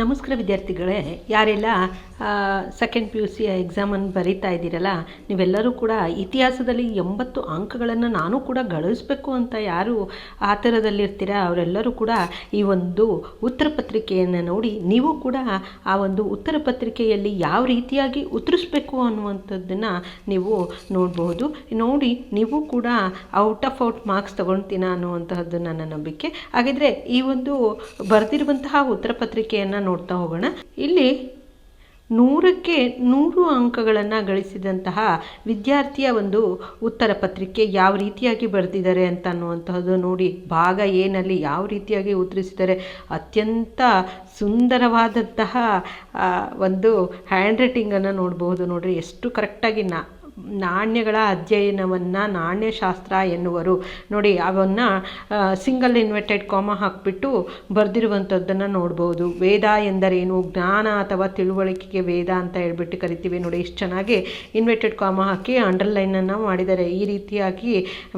ನಮಸ್ಕಾರ ವಿದ್ಯಾರ್ಥಿಗಳೇ, ಯಾರೆಲ್ಲ ಸೆಕೆಂಡ್ ಪಿ ಯು ಸಿ ಎಕ್ಸಾಮನ್ನು ಬರೀತಾ ಇದ್ದೀರಲ್ಲ, ನೀವೆಲ್ಲರೂ ಕೂಡ ಇತಿಹಾಸದಲ್ಲಿ ಎಂಬತ್ತು ಅಂಕಗಳನ್ನು ನಾನು ಕೂಡ ಗಳಿಸ್ಬೇಕು ಅಂತ ಯಾರು ಆ ಥರದಲ್ಲಿರ್ತೀರ, ಅವರೆಲ್ಲರೂ ಕೂಡ ಈ ಒಂದು ಉತ್ತರ ಪತ್ರಿಕೆಯನ್ನು ನೋಡಿ ನೀವು ಕೂಡ ಆ ಒಂದು ಉತ್ತರ ಪತ್ರಿಕೆಯಲ್ಲಿ ಯಾವ ರೀತಿಯಾಗಿ ಉತ್ತರಿಸ್ಬೇಕು ಅನ್ನುವಂಥದ್ದನ್ನು ನೀವು ನೋಡಬಹುದು ನೋಡಿ, ನೀವು ಕೂಡ ಔಟ್ ಆಫ್ ಔಟ್ ಮಾರ್ಕ್ಸ್ ತೊಗೊಳ್ತೀನ ಅನ್ನುವಂತಹದ್ದು ನನ್ನ ನಂಬಿಕೆ. ಹಾಗಿದ್ರೆ ಈ ಒಂದು ಬರೆದಿರುವಂತಹ ಉತ್ತರ ಪತ್ರಿಕೆಯನ್ನು ನೋಡ್ತಾ ಹೋಗೋಣ. ಇಲ್ಲಿ ನೂರಕ್ಕೆ ನೂರು ಅಂಕಗಳನ್ನು ಗಳಿಸಿದಂತಹ ವಿದ್ಯಾರ್ಥಿಯ ಒಂದು ಉತ್ತರ ಪತ್ರಿಕೆ ಯಾವ ರೀತಿಯಾಗಿ ಬರೆದಿದ್ದಾರೆ ಅಂತ ಅನ್ನುವಂತಹದ್ದು ನೋಡಿ. ಭಾಗ ಏನಲ್ಲಿ ಯಾವ ರೀತಿಯಾಗಿ ಉತ್ತರಿಸಿದ್ದಾರೆ. ಅತ್ಯಂತ ಸುಂದರವಾದಂತಹ ಒಂದು ಹ್ಯಾಂಡ್ ರೈಟಿಂಗನ್ನು ನೋಡಬಹುದು ನೋಡಿರಿ. ಎಷ್ಟು ಕರೆಕ್ಟಾಗಿ ನಾ ನಾಣ್ಯಗಳ ಅಧ್ಯಯನವನ್ನು ನಾಣ್ಯಶಾಸ್ತ್ರ ಎನ್ನುವರು. ನೋಡಿ, ಅವನ್ನು ಸಿಂಗಲ್ ಇನ್ವೆಟೆಡ್ ಕಾಮ ಹಾಕಿಬಿಟ್ಟು ಬರೆದಿರುವಂಥದ್ದನ್ನು ನೋಡ್ಬೋದು. ವೇದ ಎಂದರೇನು? ಜ್ಞಾನ ಅಥವಾ ತಿಳುವಳಿಕೆಗೆ ವೇದ ಅಂತ ಹೇಳ್ಬಿಟ್ಟು ಕರಿತೀವಿ. ನೋಡಿ, ಇಷ್ಟು ಚೆನ್ನಾಗಿ ಇನ್ವೆಟೆಡ್ ಕಾಮ ಹಾಕಿ ಅಂಡರ್ಲೈನನ್ನು ಮಾಡಿದ್ದಾರೆ. ಈ ರೀತಿಯಾಗಿ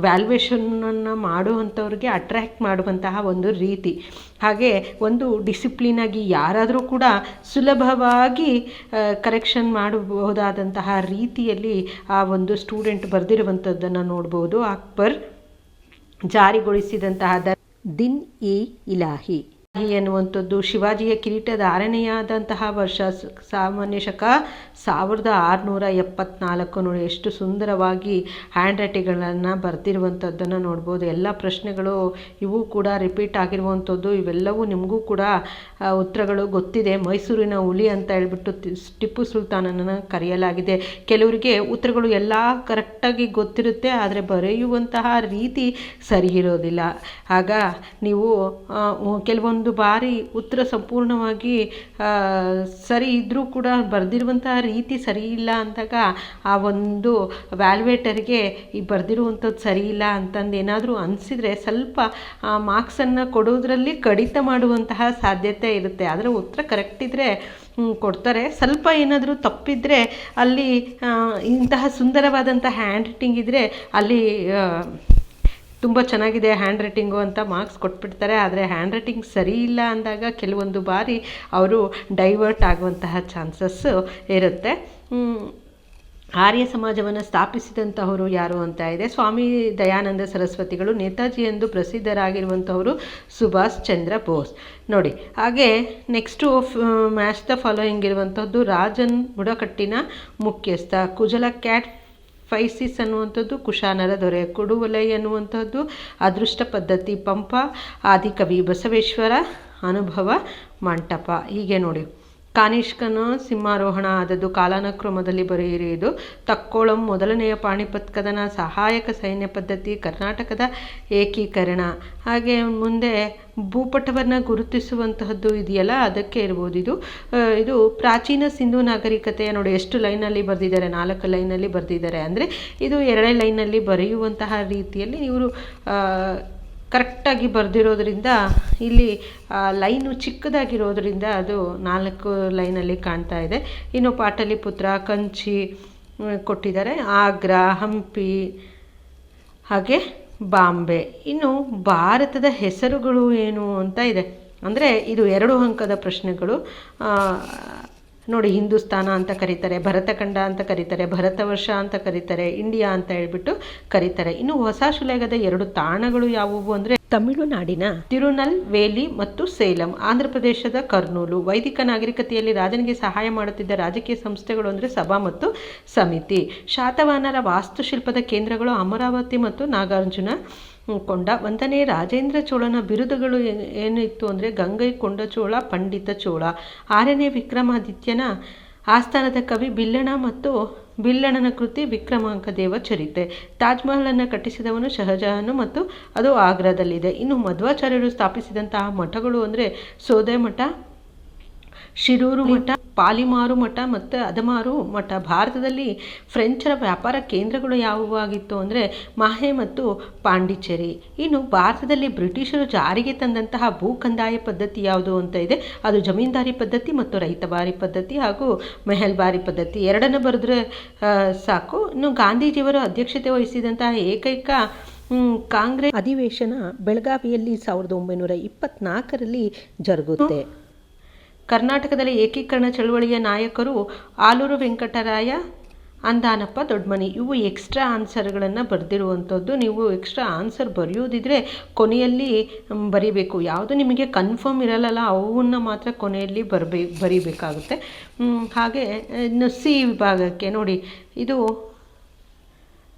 ವ್ಯಾಲ್ಯೂಯೇಷನನ್ನು ಮಾಡುವಂಥವ್ರಿಗೆ ಅಟ್ರ್ಯಾಕ್ಟ್ ಮಾಡುವಂತಹ ಒಂದು ರೀತಿ. ಹಾಗೆ ಒಂದು ಡಿಸಿಪ್ಲಿನಾಗಿ ಯಾರಾದರೂ ಕೂಡ ಸುಲಭವಾಗಿ ಕರೆಕ್ಷನ್ ಮಾಡಬಹುದಾದಂತಹ ರೀತಿಯಲ್ಲಿ ಆ ಒಂದು ಸ್ಟೂಡೆಂಟ್ ಬರೆದಿರುವಂಥದ್ದನ್ನು ನೋಡ್ಬೋದು. ಅಕ್ಬರ್ ಜಾರಿಗೊಳಿಸಿದಂತಹ ದಿನ್ ಇ ಇಲಾಹಿ ಎನ್ನುವಂಥದ್ದು ಶಿವಾಜಿಯ ಕಿರೀಟದ ಆರನೆಯಾದಂತಹ ವರ್ಷ ಸಾಮಾನ್ಯ ಶಕ ಸಾವಿರದ ಆರುನೂರ ಎಪ್ಪತ್ನಾಲ್ಕು ನೋಡಿ ಎಷ್ಟು ಸುಂದರವಾಗಿ ಹ್ಯಾಂಡ್ ರೈಟಿಂಗ್ಗಳನ್ನು ಬರೆದಿರುವಂಥದ್ದನ್ನು ನೋಡ್ಬೋದು. ಎಲ್ಲ ಪ್ರಶ್ನೆಗಳು ಇವು ಕೂಡ ರಿಪೀಟ್ ಆಗಿರುವಂಥದ್ದು. ಇವೆಲ್ಲವೂ ನಿಮಗೂ ಕೂಡ ಉತ್ತರಗಳು ಗೊತ್ತಿದೆ. ಮೈಸೂರಿನ ಹುಲಿ ಅಂತ ಹೇಳ್ಬಿಟ್ಟು ಟಿಪ್ಪು ಸುಲ್ತಾನನನ್ನು ಕರೆಯಲಾಗಿದೆ. ಕೆಲವರಿಗೆ ಉತ್ತರಗಳು ಎಲ್ಲ ಕರೆಕ್ಟಾಗಿ ಗೊತ್ತಿರುತ್ತೆ ಆದರೆ ಬರೆಯುವಂತಹ ರೀತಿ ಸರಿ ಇರೋದಿಲ್ಲ ಆಗ ನೀವು ಆ, ಕೆಲವೊಂದು ಬಾರಿ ಉತ್ತರ ಸಂಪೂರ್ಣವಾಗಿ ಸರಿ ಇದ್ದರೂ ಕೂಡ ಬರೆದಿರುವಂತಹ ರೀತಿ ಸರಿ ಇಲ್ಲ ಅಂದಾಗ ಆ ಒಂದು ವ್ಯಾಲ್ವೇಟರ್ಗೆ ಈ ಬರೆದಿರುವಂಥದ್ದು ಸರಿ ಇಲ್ಲ ಅಂತಂದು ಏನಾದರೂ ಅನಿಸಿದರೆ ಸ್ವಲ್ಪ ಮಾರ್ಕ್ಸನ್ನು ಕೊಡೋದ್ರಲ್ಲಿ ಕಡಿತ ಮಾಡುವಂತಹ ಸಾಧ್ಯತೆ ಇರುತ್ತೆ. ಆದರೆ ಉತ್ತರ ಕರೆಕ್ಟ್ ಇದ್ದರೆ ಕೊಡ್ತಾರೆ. ಸ್ವಲ್ಪ ಏನಾದರೂ ತಪ್ಪಿದ್ರೆ ಅಲ್ಲಿ ಇಂತಹ ಸುಂದರವಾದಂಥ ಹ್ಯಾಂಡ್ ರೈಟಿಂಗ್ ಇದ್ದರೆ ಅಲ್ಲಿ ತುಂಬ ಚೆನ್ನಾಗಿದೆ ಹ್ಯಾಂಡ್ ರೈಟಿಂಗು ಅಂತ ಮಾರ್ಕ್ಸ್ ಕೊಟ್ಬಿಡ್ತಾರೆ. ಆದರೆ ಹ್ಯಾಂಡ್ ರೈಟಿಂಗ್ ಸರಿ ಇಲ್ಲ ಅಂದಾಗ ಕೆಲವೊಂದು ಬಾರಿ ಅವರು ಡೈವರ್ಟ್ ಆಗುವಂತಹ ಚಾನ್ಸಸ್ಸು ಇರುತ್ತೆ. ಆರ್ಯ ಸಮಾಜವನ್ನು ಸ್ಥಾಪಿಸಿದಂತಹವರು ಯಾರು ಅಂತ ಇದೆ. ಸ್ವಾಮಿ ದಯಾನಂದ ಸರಸ್ವತಿಗಳು ನೇತಾಜಿ ಎಂದು ಪ್ರಸಿದ್ಧರಾಗಿರುವಂಥವರು ಸುಭಾಷ್ ಚಂದ್ರ ಬೋಸ್. ನೋಡಿ, ಹಾಗೆ ನೆಕ್ಸ್ಟು ಮ್ಯಾಚ್ ದ ಫಾಲೋಯಿಂಗ್ ಇರುವಂಥದ್ದು ರಾಜನ್ ಬುಡಕಟ್ಟಿನ ಮುಖ್ಯಸ್ಥ ಕುಜಲ ಕ್ಯಾಟ್ ಫೈಸಿಸ್ ಅನ್ನುವಂಥದ್ದು, ಕುಶಾನರ ದೊರೆ, ಕೊಡುವಲೈ ಅನ್ನುವಂಥದ್ದು, ಅದೃಷ್ಟ ಪದ್ಧತಿ, ಪಂಪ, ಆದಿಕವಿ ಬಸವೇಶ್ವರ ಅನುಭವ ಮಂಟಪ. ಹೀಗೆ ನೋಡಿ. ಕಾನಿಷ್ಕನ ಸಿಂಹಾರೋಹಣ ಆದದ್ದು ಕಾಲಾನುಕ್ರಮದಲ್ಲಿ ಬರೆಯಿರುವುದು. ತಕ್ಕೋಳಂ ಮೊದಲನೆಯ ಪಾಣಿಪತ್ ಕದನ ಸಹಾಯಕ ಸೈನ್ಯ ಪದ್ಧತಿ ಕರ್ನಾಟಕದ ಏಕೀಕರಣ. ಹಾಗೆ ಮುಂದೆ ಭೂಪಟವನ್ನು ಗುರುತಿಸುವಂತಹದ್ದು ಇದೆಯಲ್ಲ, ಅದಕ್ಕೆ ಇರ್ಬೋದು. ಇದು ಇದು ಪ್ರಾಚೀನ ಸಿಂಧು ನಾಗರಿಕತೆಯ ನೋಡಿ ಎಷ್ಟು ಲೈನಲ್ಲಿ ಬರೆದಿದ್ದಾರೆ? ನಾಲ್ಕು ಲೈನಲ್ಲಿ ಬರೆದಿದ್ದಾರೆ. ಅಂದರೆ ಇದು ಎರಡೇ ಲೈನಲ್ಲಿ ಬರೆಯುವಂತಹ ರೀತಿಯಲ್ಲಿ ಇವರು ಕರೆಕ್ಟಾಗಿ ಬರೆದಿರೋದ್ರಿಂದ, ಇಲ್ಲಿ ಲೈನು ಚಿಕ್ಕದಾಗಿರೋದ್ರಿಂದ ಅದು ನಾಲ್ಕು ಲೈನಲ್ಲಿ ಕಾಣ್ತಾ ಇದೆ. ಇನ್ನು ಪಾಟಲಿಪುತ್ರ ಕಂಚಿ ಕೊಟ್ಟಿದ್ದಾರೆ. ಆಗ್ರಾ, ಹಂಪಿ, ಹಾಗೆ ಬಾಂಬೆ. ಇನ್ನು ಭಾರತದ ಹೆಸರುಗಳು ಏನು ಅಂತ ಇದೆ. ಅಂದರೆ ಇದು ಎರಡು ಅಂಕದ ಪ್ರಶ್ನೆಗಳು. ನೋಡಿ ಹಿಂದೂಸ್ತಾನ ಅಂತ ಕರೀತಾರೆ, ಭರತಖಂಡ ಅಂತ ಕರೀತಾರೆ, ಭರತವರ್ಷ ಅಂತ ಕರೀತಾರೆ, ಇಂಡಿಯಾ ಅಂತ ಹೇಳ್ಬಿಟ್ಟು ಕರೀತಾರೆ. ಇನ್ನು ಹೊಸ ಶಿಲೆಗದ ಎರಡು ತಾಣಗಳು ಯಾವುವು ಅಂದರೆ ತಮಿಳುನಾಡಿನ ತಿರುನಲ್ ವೇಲಿ ಮತ್ತು ಸೇಲಂ. ಆಂಧ್ರ ಪ್ರದೇಶದ ಕರ್ನೂಲು. ವೈದಿಕ ನಾಗರಿಕತೆಯಲ್ಲಿ ರಾಜನಿಗೆ ಸಹಾಯ ಮಾಡುತ್ತಿದ್ದ ರಾಜಕೀಯ ಸಂಸ್ಥೆಗಳು ಅಂದರೆ ಸಭಾ ಮತ್ತು ಸಮಿತಿ. ಶಾತವಾಹನರ ವಾಸ್ತುಶಿಲ್ಪದ ಕೇಂದ್ರಗಳು ಅಮರಾವತಿ ಮತ್ತು ನಾಗಾರ್ಜುನ ಕೊಂಡ ಒಂದನೇ ರಾಜೇಂದ್ರ ಚೋಳನ ಬಿರುದುಗಳು ಏನಿತ್ತು ಅಂದರೆ ಗಂಗೈಕೊಂಡ ಚೋಳ, ಪಂಡಿತ ಚೋಳ. ಆರನೇ ವಿಕ್ರಮಾದಿತ್ಯನ ಆಸ್ಥಾನದ ಕವಿ ಬಿಲ್ಲಣ ಮತ್ತು ಬಿಲ್ಲಣನ ಕೃತಿ ವಿಕ್ರಮಾಂಕ ದೇವ ಚರಿತೆ. ತಾಜ್ಮಹಲನ್ನು ಕಟ್ಟಿಸಿದವನು ಶಹಜಹಾನು ಮತ್ತು ಅದು ಆಗ್ರಾದಲ್ಲಿದೆ. ಇನ್ನು ಮಧ್ವಾಚಾರ್ಯರು ಸ್ಥಾಪಿಸಿದಂತಹ ಮಠಗಳು ಅಂದರೆ ಸೋದೆ ಮಠ ಶಿರೂರು ಮಠ, ಪಾಲಿಮಾರು ಮಠ ಮತ್ತು ಅದಮಾರು ಮಠ. ಭಾರತದಲ್ಲಿ ಫ್ರೆಂಚರ ವ್ಯಾಪಾರ ಕೇಂದ್ರಗಳು ಯಾವುವಾಗಿತ್ತು ಅಂದರೆ ಮಾಹೆ ಮತ್ತು ಪಾಂಡಿಚೇರಿ. ಇನ್ನು ಭಾರತದಲ್ಲಿ ಬ್ರಿಟಿಷರು ಜಾರಿಗೆ ತಂದಂತಹ ಭೂ ಕಂದಾಯ ಪದ್ಧತಿ ಯಾವುದು ಅಂತ ಇದೆ. ಅದು ಜಮೀನ್ದಾರಿ ಪದ್ಧತಿ ಮತ್ತು ರೈತಬಾರಿ ಪದ್ಧತಿ ಹಾಗೂ ಮೆಹಲ್ಬಾರಿ ಪದ್ಧತಿ. ಎರಡನ್ನು ಬರೆದ್ರೆ ಸಾಕು. ಇನ್ನು ಗಾಂಧೀಜಿಯವರು ಅಧ್ಯಕ್ಷತೆ ವಹಿಸಿದಂತಹ ಏಕೈಕ ಕಾಂಗ್ರೆಸ್ ಅಧಿವೇಶನ ಬೆಳಗಾವಿಯಲ್ಲಿ ಸಾವಿರದ ಒಂಬೈನೂರ ಇಪ್ಪತ್ನಾಲ್ಕರಲ್ಲಿ ಜರುಗುತ್ತೆ. ಕರ್ನಾಟಕದಲ್ಲಿ ಏಕೀಕರಣ ಚಳುವಳಿಯ ನಾಯಕರು ಆಲೂರು ವೆಂಕಟರಾಯ, ಅಂದಾನಪ್ಪ ದೊಡ್ಡಮನಿ ಇವು ಎಕ್ಸ್ಟ್ರಾ ಆನ್ಸರ್ಗಳನ್ನು ಬರೆದಿರುವಂಥದ್ದು ನೀವು ಎಕ್ಸ್ಟ್ರಾ ಆನ್ಸರ್ ಬರೆಯೋದಿದ್ರೆ ಕೊನೆಯಲ್ಲಿ ಬರೀಬೇಕು. ಯಾವುದು ನಿಮಗೆ ಕನ್ಫರ್ಮ್ ಇರಲ್ಲಲ್ಲ, ಅವನ್ನ ಮಾತ್ರ ಕೊನೆಯಲ್ಲಿ ಬರಬೇ, ಬರೀಬೇಕಾಗುತ್ತೆ. ಹಾಗೆ, ಇನ್ನು ಸಿ ವಿಭಾಗಕ್ಕೆ ನೋಡಿ. ಇದು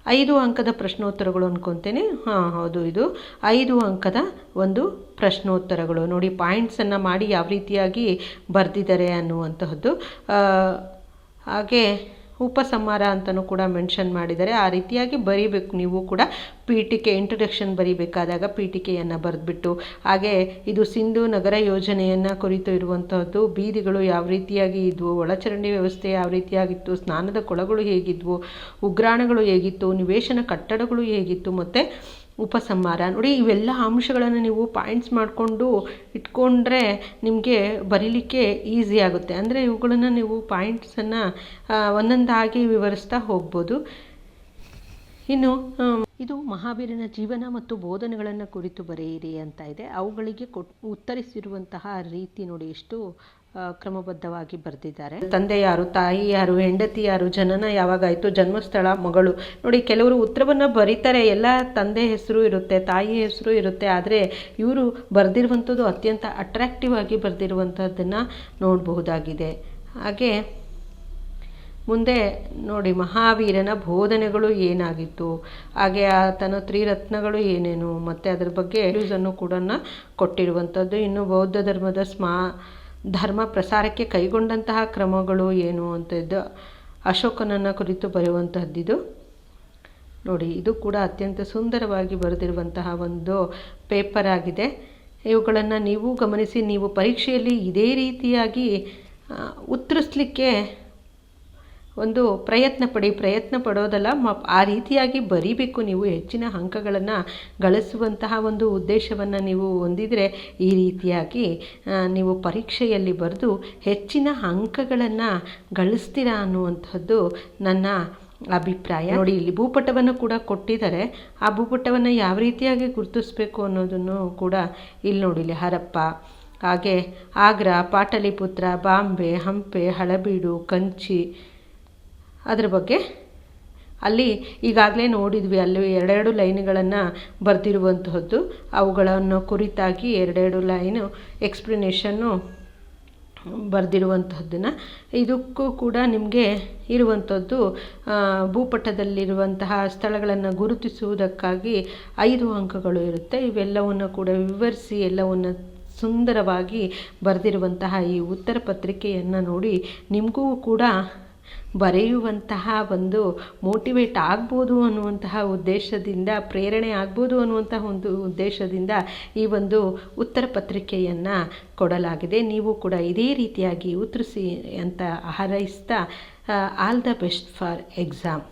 ಐದು ಅಂಕದ ಪ್ರಶ್ನೋತ್ತರಗಳು ಅನ್ಕೊತೇನೆ. ಹಾಂ, ಹೌದು ಇದು. ಐದು ಅಂಕದ ಒಂದು ಪ್ರಶ್ನೋತ್ತರಗಳು. ನೋಡಿ ಪಾಯಿಂಟ್ಸನ್ನು ಮಾಡಿ ಯಾವ ರೀತಿಯಾಗಿ ಬರೆದಿದ್ದಾರೆ ಅನ್ನುವಂತಹದ್ದು. ಹಾಗೆ ಉಪಸಂಹಾರ ಅಂತಲೂ ಕೂಡ ಮೆನ್ಷನ್ ಮಾಡಿದ್ದಾರೆ. ಆ ರೀತಿಯಾಗಿ ಬರೀಬೇಕು. ನೀವು ಕೂಡ ಪೀಠಿಕೆ ಇಂಟ್ರಡಕ್ಷನ್ ಬರೀಬೇಕಾದಾಗ ಪೀಠಿಕೆಯನ್ನು ಬರೆದ್ಬಿಟ್ಟು, ಹಾಗೆ ಇದು ಸಿಂಧು ನಗರ ಯೋಜನೆಯನ್ನು ಕುರಿತು ಇರುವಂಥದ್ದು ಬೀದಿಗಳು ಯಾವ ರೀತಿಯಾಗಿ ಇದ್ವು, ಒಳಚರಂಡಿ ವ್ಯವಸ್ಥೆ ಯಾವ ರೀತಿಯಾಗಿತ್ತು, ಸ್ನಾನದ ಕೊಳಗಳು ಹೇಗಿದ್ವು, ಉಗ್ರಾಣಗಳು ಹೇಗಿತ್ತು, ನಿವೇಶನ ಕಟ್ಟಡಗಳು ಹೇಗಿತ್ತು, ಮತ್ತು ಉಪಸಂಹಾರ. ನೋಡಿ, ಇವೆಲ್ಲ ಅಂಶಗಳನ್ನು ನೀವು ಪಾಯಿಂಟ್ಸ್ ಮಾಡಿಕೊಂಡು ಇಟ್ಕೊಂಡ್ರೆ ನಿಮಗೆ ಬರೀಲಿಕ್ಕೆ ಈಸಿ ಆಗುತ್ತೆ. ಅಂದರೆ ಇವುಗಳನ್ನು ನೀವು ಪಾಯಿಂಟ್ಸನ್ನು ಒಂದೊಂದಾಗಿ ವಿವರಿಸ್ತಾ ಹೋಗ್ಬೋದು. ಇನ್ನು ಇದು ಮಹಾವೀರನ ಜೀವನ ಮತ್ತು ಬೋಧನೆಗಳನ್ನು ಕುರಿತು ಬರೆಯಿರಿ ಅಂತ ಇದೆ. ಅವುಗಳಿಗೆ ಕೊಟ್, ಉತ್ತರಿಸಿರುವಂತಹ ರೀತಿ ನೋಡಿ ಎಷ್ಟು ಕ್ರಮಬದ್ಧವಾಗಿ ಬರೆದಿದ್ದಾರೆ. ತಂದೆ ಯಾರು ತಾಯಿ ಯಾರು ಹೆಂಡತಿ ಯಾರು ಜನನ ಯಾವಾಗಾಯಿತು, ಜನ್ಮಸ್ಥಳ, ಮಗಳು. ನೋಡಿ, ಕೆಲವರು ಉತ್ತರವನ್ನು ಬರೀತಾರೆ. ಎಲ್ಲ ತಂದೆ ಹೆಸರು ಇರುತ್ತೆ, ತಾಯಿ ಹೆಸರು ಇರುತ್ತೆ. ಆದರೆ ಇವರು ಬರೆದಿರುವಂಥದ್ದು ಅತ್ಯಂತ ಅಟ್ರಾಕ್ಟಿವ್ ಆಗಿ ಬರೆದಿರುವಂಥದ್ದನ್ನು ನೋಡಬಹುದಾಗಿದೆ. ಹಾಗೆ ಮುಂದೆ ನೋಡಿ, ಮಹಾವೀರನ ಬೋಧನೆಗಳು ಏನಾಗಿತ್ತು? ಹಾಗೆ ಆತನ ತ್ರಿರತ್ನಗಳು ಏನೇನು? ಮತ್ತು ಅದರ ಬಗ್ಗೆ ನ್ಯೂಸನ್ನು ಕೂಡ ಕೊಟ್ಟಿರುವಂಥದ್ದು. ಇನ್ನು ಬೌದ್ಧ ಧರ್ಮದ ಸ್ಮಾ ಧರ್ಮ ಪ್ರಸಾರಕ್ಕೆ ಕೈಗೊಂಡಂತಹ ಕ್ರಮಗಳು ಏನು ಅಂತದ್ದು ಅಶೋಕನನ್ನು ಕುರಿತು ಬರೆಯುವಂತಹದ್ದಿದು. ನೋಡಿ, ಇದು ಕೂಡ ಅತ್ಯಂತ ಸುಂದರವಾಗಿ ಬರೆದಿರುವಂತಹ ಒಂದು ಪೇಪರ್ ಆಗಿದೆ. ಇವುಗಳನ್ನು ನೀವು ಗಮನಿಸಿ, ನೀವು ಪರೀಕ್ಷೆಯಲ್ಲಿ ಇದೇ ರೀತಿಯಾಗಿ ಉತ್ತರಿಸ್ಲಿಕ್ಕೆ ಒಂದು ಪ್ರಯತ್ನ ಪಡಿ, ಪ್ರಯತ್ನ ಪಡೋದಲ್ಲ, ಮ ಆ ರೀತಿಯಾಗಿ ಬರೀಬೇಕು ನೀವು ಹೆಚ್ಚಿನ ಅಂಕಗಳನ್ನು ಗಳಿಸುವಂತಹ ಒಂದು ಉದ್ದೇಶವನ್ನು ನೀವು ಹೊಂದಿದರೆ ಈ ರೀತಿಯಾಗಿ ನೀವು ಪರೀಕ್ಷೆಯಲ್ಲಿ ಬರೆದು ಹೆಚ್ಚಿನ ಅಂಕಗಳನ್ನು ಗಳಿಸ್ತೀರಾ ಅನ್ನುವಂಥದ್ದು ನನ್ನ ಅಭಿಪ್ರಾಯ. ನೋಡಿ, ಇಲ್ಲಿ ಭೂಪಟವನ್ನು ಕೂಡ ಕೊಟ್ಟಿದ್ದಾರೆ. ಆ ಭೂಪಟವನ್ನು ಯಾವ ರೀತಿಯಾಗಿ ಗುರುತಿಸ್ಬೇಕು ಅನ್ನೋದನ್ನು ಕೂಡ ಇಲ್ಲಿ ನೋಡಿ. ಇಲ್ಲಿ ಹರಪ್ಪ, ಹಾಗೆ ಆಗ್ರಾ, ಪಾಟಲಿಪುತ್ರ, ಬಾಂಬೆ, ಹಂಪೆ, ಹಳಬೀಡು, ಕಂಚಿ ಅದ್ರ ಬಗ್ಗೆ. ಅಲ್ಲಿ ಈಗಾಗಲೇ ನೋಡಿದ್ವಿ, ಅಲ್ಲಿ ಎರಡೆರಡು ಲೈನ್ಗಳನ್ನು ಬರೆದಿರುವಂತಹದ್ದು. ಅವುಗಳನ್ನು ಕುರಿತಾಗಿ ಎರಡೆರಡು ಲೈನು ಎಕ್ಸ್ಪ್ಲನೇಷನ್ನು ಬರೆದಿರುವಂತಹದ್ದನ್ನು. ಇದಕ್ಕೂ ಕೂಡ ನಿಮಗೆ ಇರುವಂಥದ್ದು ಭೂಪಟದಲ್ಲಿರುವಂತಹ ಸ್ಥಳಗಳನ್ನು ಗುರುತಿಸುವುದಕ್ಕಾಗಿ ಐದು ಅಂಕಗಳು ಇರುತ್ತೆ. ಇವೆಲ್ಲವನ್ನು ಕೂಡ ವಿವರಿಸಿ, ಎಲ್ಲವನ್ನು ಸುಂದರವಾಗಿ ಬರೆದಿರುವಂತಹ ಈ ಉತ್ತರ ಪತ್ರಿಕೆಯನ್ನು ನೋಡಿ ನಿಮಗೂ ಕೂಡ ಬರೆಯುವಂತಹ ಒಂದು ಮೋಟಿವೇಟ್ ಆಗ್ಬೋದು ಅನ್ನುವಂತಹ ಉದ್ದೇಶದಿಂದ, ಪ್ರೇರಣೆ ಆಗ್ಬೋದು ಅನ್ನುವಂತಹ ಒಂದು ಉದ್ದೇಶದಿಂದ ಈ ಒಂದು ಉತ್ತರ ಪತ್ರಿಕೆಯನ್ನು ಕೊಡಲಾಗಿದೆ. ನೀವು ಕೂಡ ಇದೇ ರೀತಿಯಾಗಿ ಉತ್ತರಿಸಿ ಅಂತ ಹಾರೈಸ್ತಾ all the best for exam